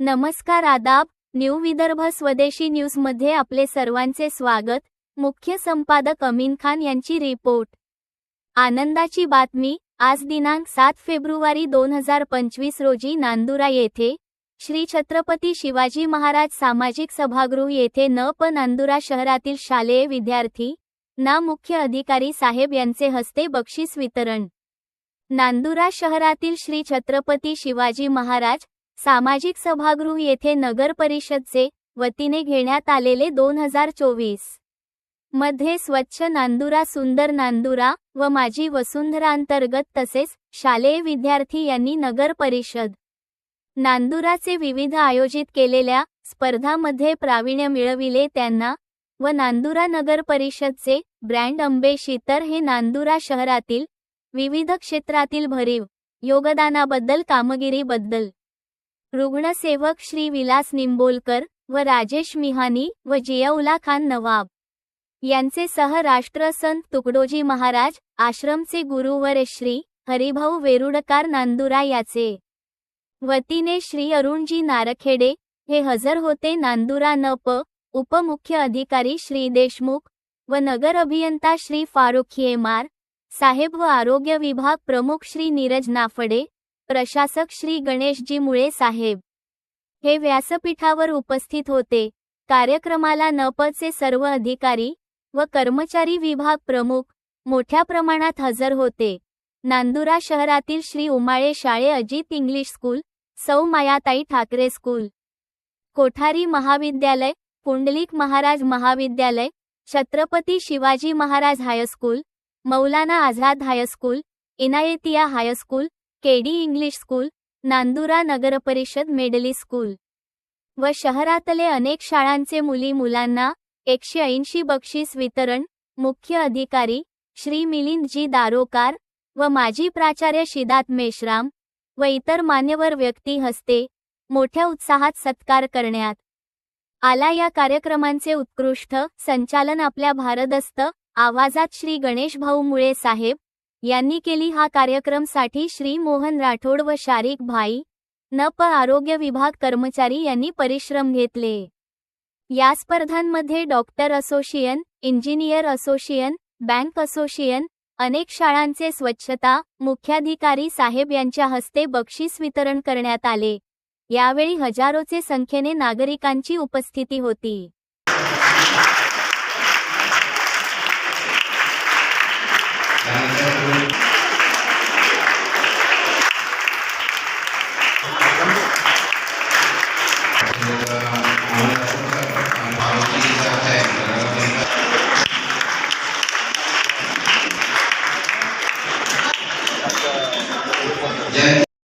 नमस्कार आदाब न्यू विदर्भ स्वदेशी न्यूजमध्ये आपले सर्वांचे स्वागत. मुख्य संपादक अमीन खान यांची रिपोर्ट. आनंदाची बातमी आज दिनांक सात फेब्रुवारी दोन हजार पंचवीस रोजी नांदुरा येथे श्री छत्रपती शिवाजी महाराज सामाजिक सभागृह येथे न प नांदुरा शहरातील शालेय विद्यार्थी ना मुख्य अधिकारी साहेब यांचे हस्ते बक्षीस वितरण. नांदुरा शहरातील श्री छत्रपती शिवाजी महाराज सामाजिक सभागृह येथे नगर परिषदचे वतीने घेण्यात आलेले दोन हजार चोवीस. मध्ये स्वच्छ नांदुरा सुंदर नांदुरा व माझी वसुंधरा अंतर्गत तसेच शालेय विद्यार्थी यांनी नगर परिषद नांदुराचे विविध आयोजित केलेल्या स्पर्धामध्ये प्रावीण्य मिळविले त्यांना व नांदुरा नगर परिषदचे ब्रँड अंबेशीतर हे नांदुरा शहरातील विविध क्षेत्रातील भरीव योगदानाबद्दल कामगिरीबद्दल. रुग्णसेवक श्री विलास निंबोलकर व राजेश मिहानी व जियाउला खान नवाब यांचे सह राष्ट्रसंत तुकडोजी महाराज आश्रमचे गुरुवर श्री हरिभाऊ वेरुडकार नांदुरा याचे वतीने श्री अरुणजी नारखेडे हे हजर होते नांदुरा न प उपमुख्य अधिकारी श्री देशमुख व नगर अभियंता श्री फारुख येमार साहेब व आरोग्य विभाग प्रमुख श्री नीरज नाफडे प्रशासक श्री गणेशजी मुळे साहेब. हे व्यासपीठावर उपस्थित होते. कार्यक्रमाला नपचे सर्व अधिकारी व कर्मचारी विभाग प्रमुख मोठ्या प्रमाणात हजर होते. नांदुरा शहरातील श्री उमाळे शाळे अजित इंग्लिश स्कूल सौ मायाताई ठाकरे स्कूल. कोठारी महाविद्यालय पुंडलिक महाराज महाविद्यालय Chhatrapati Shivaji Maharaj high school Maulana Azad high school Inayatia high school KD English school Nandura नगरपरिषद मेडली स्कूल. व शहरातले अनेक शाळांचे मुली मुलांना एकशे ऐंशी बक्षीस वितरण मुख्य अधिकारी श्री मिलिंदजी दारोकार व माजी प्राचार्य शिदात मेश्राम व इतर मान्यवर व्यक्ती हस्ते मोठ्या उत्साहात सत्कार करण्यात आला. या कार्यक्रमांचे उत्कृष्ट संचालन आपल्या भारदस्त आवाजात श्री गणेश भाऊ मुळे साहेब यांनी केली. हा कार्यक्रमसाठी श्री मोहन राठोड व शारिक भाई न प आरोग्य विभाग कर्मचारी यांनी परिश्रम घेतले. या स्पर्धांमध्ये doctor association engineer association bank association अनेक शाळांचे स्वच्छता मुख्याधिकारी साहेब यांच्या हस्ते बक्षीस वितरण करण्यात आले. यावेळी हजारोचे संख्येने नागरिकांची उपस्थिती होती.